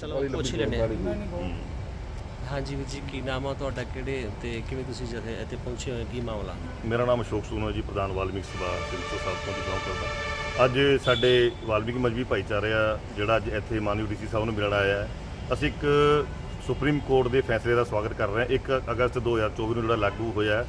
ਪੁੱਛ ਹੀ ਲੈਂਦੇ ਹਾਂ। ਹੂੰ। ਹਾਂਜੀ ਵੀਰ ਜੀ ਕੀ ਨਾਮ ਆ ਤੁਹਾਡਾ ਕਿਹੜੇ ਤੇ ਕਿਵੇਂ ਤੁਸੀਂ ਜਿੱਥੇ ਇੱਥੇ ਪਹੁੰਚੇ ਹੋਏ ਕੀ ਮਾਮਲਾ? ਮੇਰਾ ਨਾਮ ਅਸ਼ੋਕ ਸੂਨੋ ਜੀ ਪ੍ਰਧਾਨ ਵਾਲਮੀਕ ਸਭਾ ਸਿਰਸੋ ਸਾਹਿਬ ਤੋਂ ਬਿਲੋਂਗ ਕਰਦਾ। ਅੱਜ ਸਾਡੇ ਵਾਲਮੀਕ ਮਜਬੀ ਭਾਈਚਾਰਾ ਜਿਹੜਾ ਅੱਜ ਇੱਥੇ ਮਾਨਯੋਗ ਡੀਸੀ ਸਾਹਿਬ ਨੂੰ ਮਿਲਣ ਆਇਆ ਹੈ। ਅਸੀਂ ਇੱਕ ਸੁਪਰੀਮ ਕੋਰਟ ਦੇ ਫੈਸਲੇ ਦਾ ਸਵਾਗਤ ਕਰ ਰਹੇ ਹਾਂ। 1 ਅਗਸਤ 2024 ਨੂੰ ਜਿਹੜਾ ਲਾਗੂ ਹੋਇਆ ਹੈ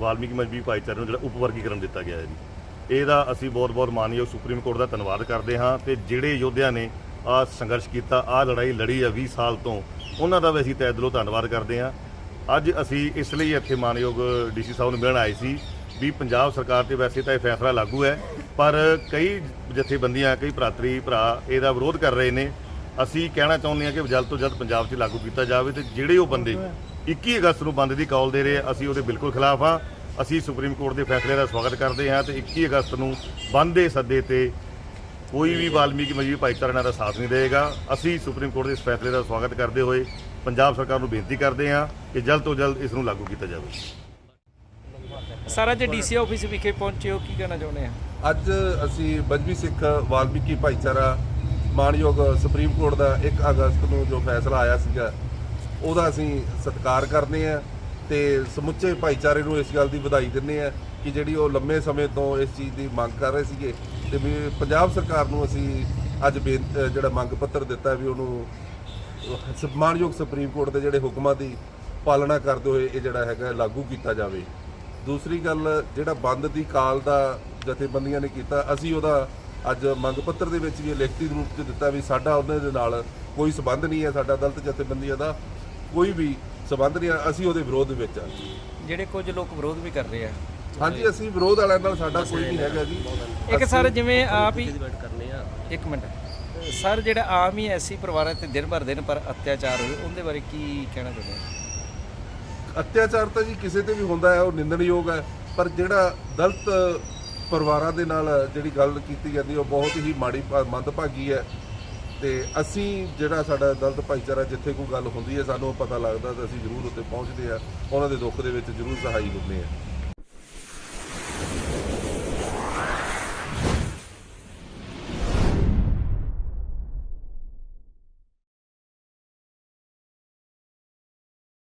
ਵਾਲਮੀਕ ਮਜਬੀ ਭਾਈਚਾਰੇ ਨੂੰ ਜਿਹੜਾ ਉਪ ਵਰਗੀਕਰਨ ਦਿੱਤਾ ਗਿਆ ਹੈ ਜੀ। ਇਹਦਾ ਅਸੀਂ ਬਹੁਤ-ਬਹੁਤ ਮਾਨਯੋਗ ਸੁਪਰੀਮ ਕੋਰਟ ਦਾ ਧੰਨਵਾਦ ਕਰਦੇ ਹਾਂ ਤੇ ਜਿਹੜੇ ਯੋਧਿਆਂ ਨੇ ਆ ਸੰਘਰਸ਼ ਕੀਤਾ ਆ ਲੜਾਈ ਲੜੀ ਆ 20 ਸਾਲ ਤੋਂ। ਉਹਨਾਂ ਦਾ ਵੀ ਅਸੀਂ ਤਹਿ ਦਿਲੋਂ ਧੰਨਵਾਦ ਕਰਦੇ ਹਾਂ। ਅੱਜ ਅਸੀਂ ਇਸ ਲਈ ਇੱਥੇ ਮਾਨਯੋਗ ਡੀਸੀ ਸਾਹਿਬ ਨੂੰ ਮਿਲਣ ਆਏ ਸੀ ਵੀ ਪੰਜਾਬ ਸਰਕਾਰ ਤੇ ਵੈਸੇ ਤਾਂ ਇਹ ਫੈਸਲਾ ਲਾਗੂ ਹੈ, ਪਰ ਕਈ ਜਥੇਬੰਦੀਆਂ, ਕਈ ਭਰਾਤਰੀ ਭਰਾ ਇਹਦਾ ਵਿਰੋਧ ਕਰ ਰਹੇ ਨੇ। ਅਸੀਂ ਕਹਿਣਾ ਚਾਹੁੰਦੇ ਹਾਂ ਕਿ ਜਲਦ ਤੋਂ ਜਲਦ ਪੰਜਾਬ 'ਚ ਲਾਗੂ ਕੀਤਾ ਜਾਵੇ ਤੇ ਜਿਹੜੇ ਉਹ ਬੰਦੇ 21 ਅਗਸਤ ਨੂੰ ਬੰਦ ਦੀ ਕਾਲ ਦੇ ਰਹੇ ਅਸੀਂ ਉਹਦੇ ਬਿਲਕੁਲ ਖਿਲਾਫ ਹਾਂ। ਅਸੀਂ ਸੁਪਰੀਮ ਕੋਰਟ ਦੇ ਫੈਸਲੇ ਦਾ ਸਵਾਗਤ ਕਰਦੇ ਹਾਂ ਤੇ 21 ਅਗਸਤ ਨੂੰ ਬੰਦ ਦੇ ਸੱਦੇ ਤੇ ਕੋਈ ਵੀ ਵਾਲਮੀਕੀ ਮਜਬੀ ਭਾਈਚਾਰਾ ਇਹਨਾਂ ਦਾ ਸਾਥ ਨਹੀਂ ਦੇਗਾ ਅਸੀਂ ਸੁਪਰੀਮ ਕੋਰਟ ਦੇ ਇਸ ਫੈਸਲੇ ਦਾ ਸਵਾਗਤ ਕਰਦੇ ਹੋਏ ਪੰਜਾਬ ਸਰਕਾਰ ਨੂੰ ਬੇਨਤੀ ਕਰਦੇ ਹਾਂ ਕਿ ਜਲਦ ਤੋਂ ਜਲਦ ਇਸ ਨੂੰ ਲਾਗੂ ਕੀਤਾ ਜਾਵੇ। ਸਰ ਅੱਜ ਡੀਸੀ ਆਫਿਸ ਵਿਖੇ ਪਹੁੰਚੇ ਹੋ ਕੀ ਕਹਿਣਾ ਚਾਹੁੰਦੇ ਆ? ਅੱਜ ਅਸੀਂ ਮਜਬੀ ਸਿੱਖ ਵਾਲਮੀਕੀ ਭਾਈਚਾਰਾ ਮਾਨਯੋਗ ਸੁਪਰੀਮ ਕੋਰਟ ਦਾ 1 ਅਗਸਤ ਨੂੰ ਜੋ ਫੈਸਲਾ ਆਇਆ ਸੀਗਾ ਉਹਦਾ ਅਸੀਂ ਸਤਿਕਾਰ ਕਰਦੇ ਹਾਂ ਤੇ ਸਮੁੱਚੇ ਭਾਈਚਾਰੇ ਨੂੰ ਇਸ ਗੱਲ ਦੀ ਵਧਾਈ ਦਿੰਦੇ ਹਾਂ ਕਿ ਜਿਹੜੀ ਉਹ ਲੰਮੇ ਸਮੇਂ ਤੋਂ ਇਸ ਚੀਜ਼ ਦੀ ਮੰਗ ਕਰ ਰਹੇ ਸੀਗੇ ਤੇ ਵੀ ਪੰਜਾਬ ਸਰਕਾਰ ਨੂੰ ਅਸੀਂ ਅੱਜ ਬੇਨ- ਅਹ ਜਿਹੜਾ ਮੰਗ ਪੱਤਰ ਦਿੱਤਾ ਵੀ ਉਹਨੂੰ ਸ- ਸੁਪਰੀਮ ਕੋਰਟ ਦੇ ਜਿਹੜੇ ਹੁਕਮਾਂ ਦੀ ਪਾਲਣਾ ਕਰਦੇ ਹੋਏ ਇਹ ਜਿਹੜਾ ਹੈਗਾ ਲਾਗੂ ਕੀਤਾ ਜਾਵੇ। ਦੂਸਰੀ ਗੱਲ, ਜਿਹੜਾ ਬੰਦ ਦੀ ਕਾਲ ਦਾ ਜਥੇਬੰਦੀਆਂ ਨੇ ਕੀਤਾ, ਅਸੀਂ ਉਹਦਾ ਅੱਜ ਮੰਗ ਪੱਤਰ ਦੇ ਵਿੱਚ ਵੀ ਲਿਖਤੀ ਰੂਪ 'ਚ ਦਿੱਤਾ ਵੀ ਸਾਡਾ ਉਹਨਾਂ ਦੇ ਨਾਲ ਕੋਈ ਸਬੰਧ ਨਹੀਂ ਹੈ, ਸਾਡਾ ਦਲਿਤ ਜਥੇਬੰਦੀਆਂ ਦਾ ਕੋਈ ਵੀ ਸਬੰਧ ਨਹੀਂ ਹੈ, ਅਸੀਂ ਉਹਦੇ ਵਿਰੋਧ ਵਿੱਚ ਹਾਂ। ਜਿਹੜੇ ਕੁਝ ਲੋਕ ਵਿਰੋਧ ਵੀ ਕਰ ਰਹੇ ਆ ਹਾਂਜੀ ਅਸੀਂ ਵਿਰੋਧ ਵਾਲਿਆਂ ਨਾਲ ਸਾਡਾ ਕੋਈ ਨਹੀਂ ਹੈਗਾ ਜੀ। ਇੱਕ ਸਰ ਜਿਵੇਂ ਆਪ ਹੀ ਡਿਬੇਟ ਕਰਨੇ ਆ ਇੱਕ ਮਿੰਟ। ਸਰ ਜਿਹੜਾ ਆਮ ਹੀ ਐਸੀ ਪਰਿਵਾਰਾਂ ਤੇ ਦਿਨ ਭਰ ਦਿਨ ਪਰ ਅਤਿਆਚਾਰ ਹੋਏ ਉਹਦੇ ਬਾਰੇ ਕੀ ਕਹਿਣਾ ਚਾਹੁੰਦੇ ਆ ਅਤਿਆਚਾਰ ਤਾਂ ਜੀ ਕਿਸੇ ਤੇ ਵੀ ਹੁੰਦਾ ਹੈ ਉਹ ਨਿੰਦਣਯੋਗ ਹੈ ਪਰ ਜਿਹੜਾ ਦਲਿਤ ਪਰਿਵਾਰਾਂ ਦੇ ਨਾਲ ਜਿਹੜੀ ਗੱਲ ਕੀਤੀ ਜਾਂਦੀ ਉਹ ਬਹੁਤ ਹੀ ਮਾੜੀ ਮੰਦਭਾਗੀ ਹੈ। ਤੇ ਅਸੀਂ ਜਿਹੜਾ ਸਾਡਾ ਦਲਿਤ ਭਾਈਚਾਰਾ ਜਿੱਥੇ ਕੋਈ ਗੱਲ ਹੁੰਦੀ ਹੈ ਸਾਨੂੰ ਪਤਾ ਲੱਗਦਾ ਤਾਂ ਅਸੀਂ ਜ਼ਰੂਰ ਉੱਤੇ ਪਹੁੰਚਦੇ ਆ ਉਹਨਾਂ ਦੇ ਦੁੱਖ ਦੇ ਵਿੱਚ ਜ਼ਰੂਰ ਸਹਾਈ ਹੁੰਦੇ ਆ